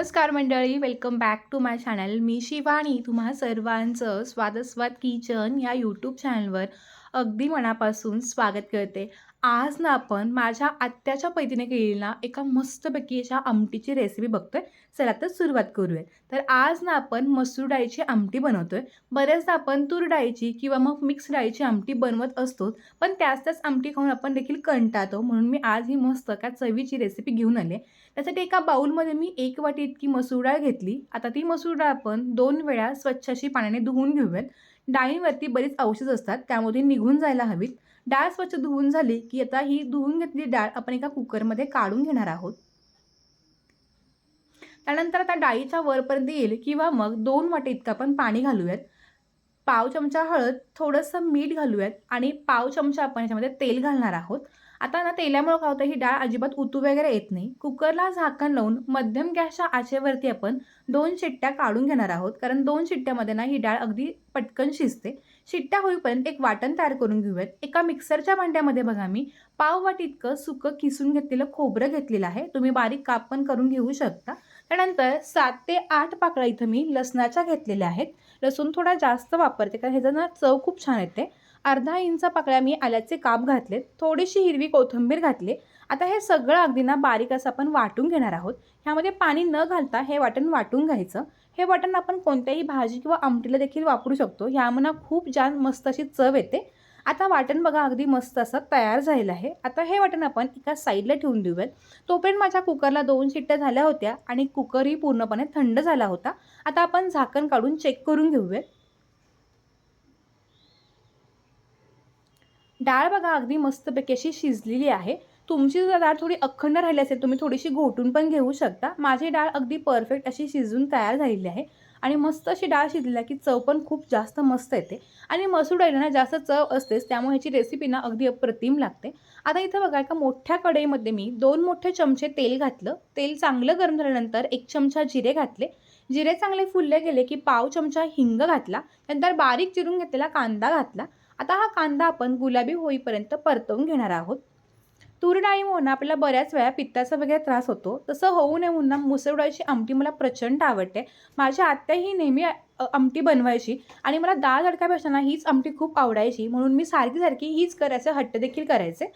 नमस्कार मंडळी welcome back to my channel मी शिवानी. तुम्हा सर्वांचं स्वादस्वाद किचन या यूट्यूब चॅनलवर अगदी मनापासून स्वागत करते. आज ना आपण माझ्या आत्याच्या पैतीने केलेली ना एका मस्तपैकी अशा आमटीची रेसिपी बघतोय. चला तर सुरुवात करूया. तर आज ना आपण मसूर डाळीची आमटी बनवतोय. बऱ्याचदा आपण तूर डाळीची किंवा मग मिक्स डाळीची आमटी बनवत असतो पण त्याच त्याच आमटी खाऊन आपण देखील कंटाळतो. म्हणून मी आज ही मस्त का चवीची रेसिपी घेऊन आले. त्यासाठी एका बाऊलमध्ये मी एक वाटी इतकी मसूर डाळ घेतली. आता ती मसूर डाळ आपण दोन वेळा स्वच्छ अशी पाण्याने धुवून घेऊयात. डाळींवरती बरीच औषध असतात त्यामध्ये निघून जायला हवीत. डाळ स्वच्छ धुवून झाली की आता ही धुवून घेतलेली डाळ आपण एका कुकरमध्ये काढून घेणार आहोत. त्यानंतर आता डाळीच्या वरपर्यंत येईल किंवा मग दोन वाटे इतकं आपण पाणी घालूयात. पाव चमचा हळद थोडंसं मीठ घालूयात आणि पाव चमचा आपण याच्यामध्ये तेल घालणार आहोत. आता ना तेल्यामुळं काय होतं ही डाळ अजिबात उतू वगैरे येत नाही. कुकरला झाकण लावून मध्यम गॅसच्या आचेवरती आपण दोन शिट्ट्या काढून घेणार आहोत. कारण दोन शिट्ट्यामध्ये ना ही डाळ अगदी पटकन शिजते. शिट्ट्या होईपर्यंत एक वाटण तयार करून घेऊयात. एका मिक्सरच्या भांड्यामध्ये बघा मी पाव वाटी इतकं सुकं किसून घेतलेलं खोबरं घेतलेलं आहे. तुम्ही बारीक काप पण करून घेऊ शकता. त्यानंतर सात ते आठ पाकळ्या इथं मी लसणाच्या घेतलेल्या आहेत. लसूण थोडा जास्त वापरते कारण ह्याचं ना चव खूप छान येते. अर्धा इंच पाकळ्या मी आल्याचे काप घातलेत थोडीशी हिरवी कोथिंबीर घातली. आता हे सगळं अगदी ना बारीक असं आपण वाटून घेणार आहोत. ह्यामध्ये पाणी न घालता हे वाटण वाटून घ्यायचं. हे वाटण आपण कोणत्याही भाजी किंवा आमटीला देखील वापरू शकतो. ह्यामुळे खूप छान मस्त अशी चव येते. आता वाटण बघा अगदी मस्त असं तयार झालेलं आहे. आता हे वाटण आपण एका साईडला ठेवून देऊयात. तोपर्यंत माझ्या कुकरला दोन शिट्ट्या झाल्या होत्या आणि कुकरही पूर्णपणे थंड झाला होता. आता आपण झाकण काढून चेक करून घेऊयात. डाळ बघा अगदी मस्तपैकी अशी शिजलेली आहे. तुमची जर डाळ थोडी अखंड राहिली असेल तुम्ही थोडीशी घोटून पण घेऊ शकता. माझी डाळ अगदी परफेक्ट अशी शिजून तयार झालेली आहे. आणि मस्त अशी डाळ शिजली आहे की चव पण खूप जास्त मस्त येते. आणि मसूर डाळीला ना जास्त चव असतेच त्यामुळे ह्याची रेसिपी ना अगदी अप्रतिम लागते. आता इथं बघा एका मोठ्या कढईमध्ये मी दोन मोठे चमचे तेल घातलं. तेल चांगलं गरम झाल्यानंतर एक चमचा जिरे घातले. जिरे चांगले फुलले गेले की पाव चमचा हिंग घातला. नंतर बारीक चिरून घेतलेला कांदा घातला. आता हा कांदा आपण गुलाबी होईपर्यंत परतवून घेणार आहोत. तूर डाळीमुळं आपल्याला बऱ्याच वेळा पित्ताचा वगैरे त्रास होतो. तसं होऊ नये म्हणून मुसळ डाळीची आमटी मला प्रचंड आवडते. माझ्या आत्या ही नेहमी आमटी बनवायची आणि मला डाळ तडकापेक्षा ना हीच आमटी खूप आवडायची. म्हणून मी सारखी सारखी हीच करायचं हट्ट देखील करायचे.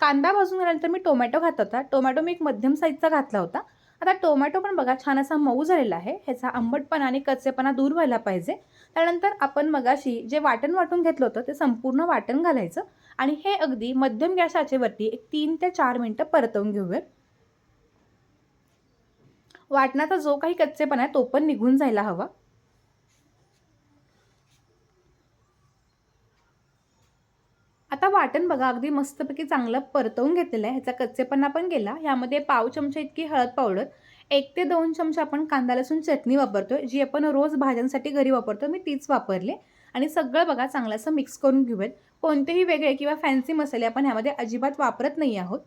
कांदा भाजून झाल्यानंतर मी टोमॅटो घातला होता. टोमॅटो मी एक मध्यम साईजचा घातला होता. आता टोमॅटो पण बघा छान असा मऊ झालेला आहे. ह्याचा आंबटपणा आणि कच्चेपणा दूर व्हायला पाहिजे. त्यानंतर आपण मगाशी जे वाटण वाटून घेतलं होतं ते संपूर्ण वाटण घालायचं आणि हे अगदी मध्यम गॅसाचेवरती एक तीन ते चार मिनटं परतवून घेऊयात. वाटणाचा जो काही कच्चेपणा आहे तो पण निघून जायला हवा आता वाटण बघा अगदी मस्तपैकी चांगलं परतवून घेतलेलं आहे. ह्याचा कच्चेपणा पण गेला. ह्यामध्ये पाव चमचा इतकी हळद पावडर एक ते दोन चमचे आपण कांदा लसूण चटणी वापरतो जी आपण रोज भाज्यांसाठी घरी वापरतो मी तीच वापरले. आणि सगळं बघा चांगलं असं मिक्स करून घेऊयात. कोणतेही वेगळे किंवा फॅन्सी मसाले आपण ह्यामध्ये अजिबात वापरत नाही आहोत.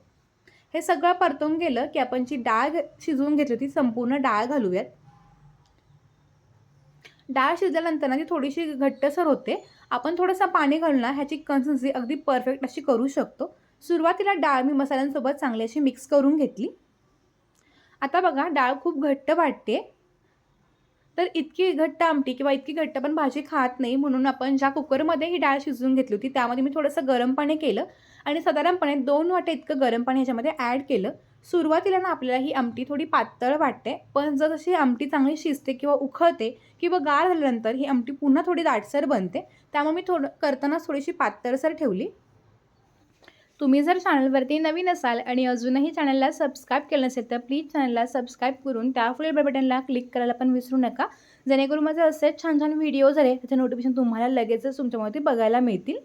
हे सगळं परतवून गेलं की आपण जी डाळ शिजवून घेतली होती संपूर्ण डाळ घालूयात. डाळ शिजल्यानंतर ना ती थोडीशी घट्टसर होते. आपण थोडंसं पाणी घालून ह्याची कन्सिस्टन्सी अगदी परफेक्ट अशी करू शकतो. सुरुवातीला डाळ मी मसाल्यांसोबत चांगली अशी मिक्स करून घेतली. आता बघा डाळ खूप घट्ट वाटते तर इतकी घट्ट आमटी किंवा इतकी घट्ट पण भाजी खात नाही म्हणून आपण ज्या कुकरमध्ये ही डाळ शिजवून घेतली होती त्यामध्ये मी थोडंसं गरम पाणी केलं आणि साधारणपणे दोन वाटे इतकं गरम पाणी ह्याच्यामध्ये ॲड केलं. सुरुवातीला ना आपल्याला ही आमटी थोडी पातळ वाटते पण जर जशी आमटी चांगली शिजते किंवा उखळते किंवा गार झाल्यानंतर ही आमटी पुन्हा थोडी दाटसर बनते त्यामुळे मी थोडं करताना थोडीशी पातळसर ठेवली. तुम्ही जर चॅनलवरती नवीन असाल आणि अजूनही चॅनलला सबस्क्राईब केलं नसेल तर प्लीज चॅनलला सबस्क्राईब करून त्या पुढील बेल बटनला क्लिक करायला पण विसरू नका जेणेकरून माझे असेच छान छान व्हिडिओ झाले त्याचे नोटिफिकेशन तुम्हाला लगेचच तुमच्यामध्ये बघायला मिळतील.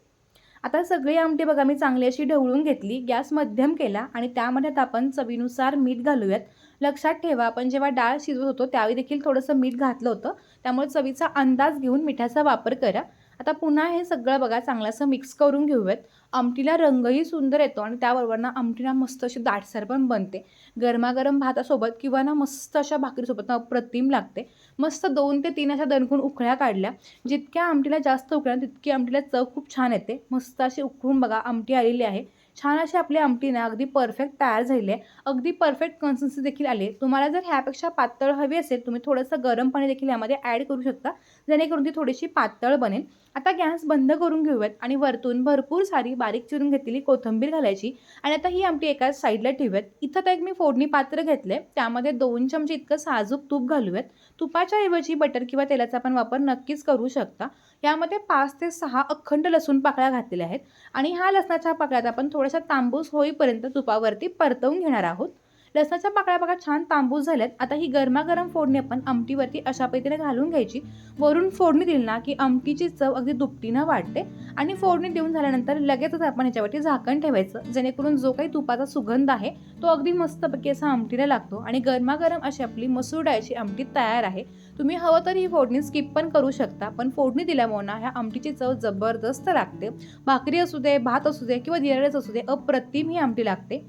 आता सगळी आमटी बघा मी चांगली अशी ढवळून घेतली गॅस मध्यम केला आणि त्यामध्ये आपण चवीनुसार मीठ घालूयात. लक्षात ठेवा आपण जेव्हा डाळ शिजवत होतो त्यावेळी देखील थोडंसं मीठ घातलं होतं. त्यामुळे चवीचा अंदाज घेऊन मिठाचा वापर करा. आता पुन्हा हे सगळं बघा चांगलं असं मिक्स करून घेऊयात. आमटीला रंगही सुंदर येतो आणि त्याबरोबर ना आमटीला मस्त अशी दाटसर पण बनते. गरमागरम भातासोबत किंवा ना मस्त अशा भाकरीसोबत ना अप्रतिम लागते. मस्त दोन ते तीन अशा दणकून उकळ्या काढल्या. जितक्या आमटीला जास्त उकळ्या तितकी आमटीला चव खूप छान येते. मस्त अशी उकळून बघा आमटी आलेली आहे. छान अशी आपली आमटी ना अगदी परफेक्ट तयार झाली आहे अगदी परफेक्ट कन्सिस्टन्सी देखील आली तुम्हाला जर ह्यापेक्षा पातळ हवी असेल तुम्ही थोडंसं गरम पाणी देखील यामध्ये ॲड करू शकता जेणेकरून ती थोडीशी पातळ बनेल. आता गॅस बंद करून घेऊयात आणि वरतून भरपूर सारी बारीक चिरून घेतलेली कोथिंबीर घालायची. आणि आता ही आमटी एका साईडला ठेवूयात. इथं तर एक मी फोडणी पात्र घेतलं आहे त्यामध्ये दोन चमचे इतकं साजूक तूप घालूयात. तुपाच्या ऐवजी बटर किंवा तेलाचा आपण वापर नक्कीच करू शकता. यामध्ये पाच ते सहा अखंड लसूण पाकळ्या घातलेल्या आहेत. आणि ह्या लसणाच्या पाकळ्यात आपण थोड्याशा तांबूस होईपर्यंत तुपावरती परतवून घेणार आहोत. लसणाच्या पाकळ्या बघा छान तांबूस झाल्यात. आता ही गरमागरम फोडणी आपण आमटीवरती अशा पद्धतीने घालून घ्यायची. वरून फोडणी दिली ना की आमटीची चव अगदी दुपटीनं वाढते. आणि फोडणी देऊन झाल्यानंतर लगेचच आपण ह्याच्यावरती झाकण ठेवायचं जेणेकरून जो काही तुपाचा सुगंध आहे तो अगदी मस्तपैकी असा आमटीला लागतो. आणि गरमागरम अशी आपली मसूर डाळीची आमटी तयार आहे. तुम्ही हवं तर ही फोडणी स्किप पण करू शकता पण फोडणी दिल्यामुळे ना ह्या आमटीची चव जबरदस्त लागते. भाकरी असू दे भात असू दे किंवा दिराळेच असू दे अप्रतिम ही आमटी लागते.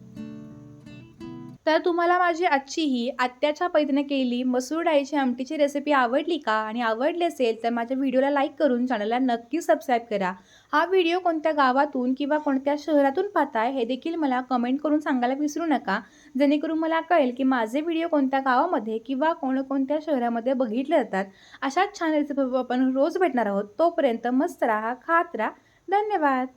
तर तुम्हाला माझी आजची ही आत्याच्या पद्धतीने केलेली मसूर डाळीची आमटीची रेसिपी आवडली का? आणि आवडली असेल तर माझ्या व्हिडिओला लाईक करून चॅनलला नक्की सबस्क्राईब करा. हा व्हिडिओ कोणत्या गावातून किंवा कोणत्या शहरातून पाहताय हे देखील मला कमेंट करून सांगायला विसरू नका. जेणेकरून मला कळेल की माझे व्हिडिओ कोणत्या गावामध्ये किंवा कोणकोणत्या शहरामध्ये बघितले जातात. अशाच छान रेसिपी आपण रोज भेटणार आहोत. तोपर्यंत मस्त राहा खात राहा. धन्यवाद.